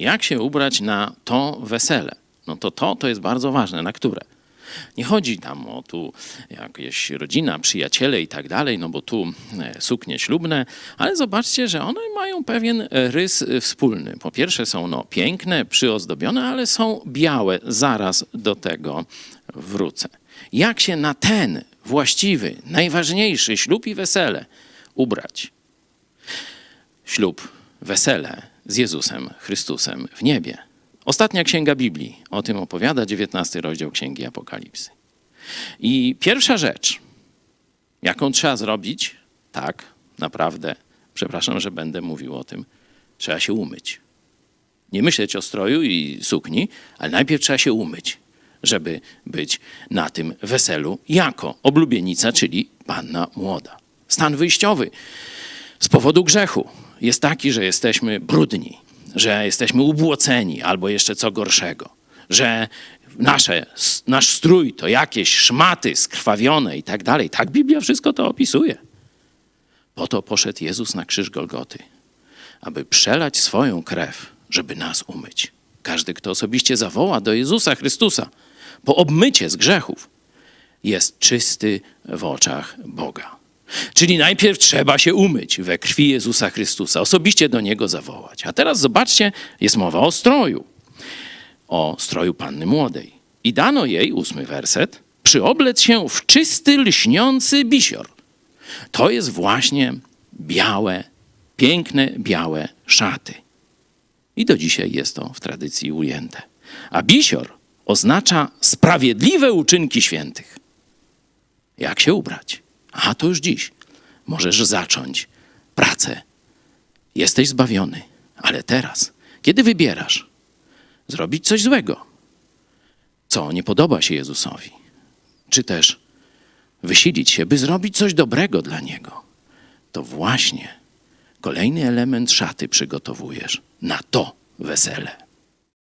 Jak się ubrać na to wesele? No to to, to jest bardzo ważne. Na które? Nie chodzi tam o tu jakieś rodzina, przyjaciele i tak dalej, no bo tu e, suknie ślubne, ale zobaczcie, że one mają pewien e, rys e, wspólny. Po pierwsze są no, piękne, przyozdobione, ale są białe. Zaraz do tego wrócę. Jak się na ten właściwy, najważniejszy ślub i wesele ubrać? Ślub, wesele z Jezusem Chrystusem w niebie. Ostatnia księga Biblii o tym opowiada, 19 rozdział Księgi Apokalipsy. I pierwsza rzecz, jaką trzeba zrobić, tak, naprawdę, przepraszam, że będę mówił o tym, trzeba się umyć. Nie myśleć o stroju i sukni, ale najpierw trzeba się umyć, żeby być na tym weselu jako oblubienica, czyli panna młoda. Stan wyjściowy z powodu grzechu jest taki, że jesteśmy brudni, że jesteśmy ubłoceni albo jeszcze co gorszego, że nasze, nasz strój to jakieś szmaty skrwawione i tak dalej. Tak Biblia wszystko to opisuje. Po to poszedł Jezus na krzyż Golgoty, aby przelać swoją krew, żeby nas umyć. Każdy, kto osobiście zawoła do Jezusa Chrystusa po obmycie z grzechów, jest czysty w oczach Boga. Czyli najpierw trzeba się umyć we krwi Jezusa Chrystusa, osobiście do Niego zawołać. A teraz zobaczcie, jest mowa o stroju, o stroju panny młodej. I dano jej, ósmy werset, przyoblec się w czysty, lśniący bisior. To jest właśnie białe, piękne, białe szaty. I do dzisiaj jest to w tradycji ujęte. A bisior oznacza sprawiedliwe uczynki świętych. Jak się ubrać? A to już dziś. Możesz zacząć pracę. Jesteś zbawiony, ale teraz, kiedy wybierasz zrobić coś złego, co nie podoba się Jezusowi, czy też wysilić się, by zrobić coś dobrego dla Niego, to właśnie kolejny element szaty przygotowujesz na to wesele.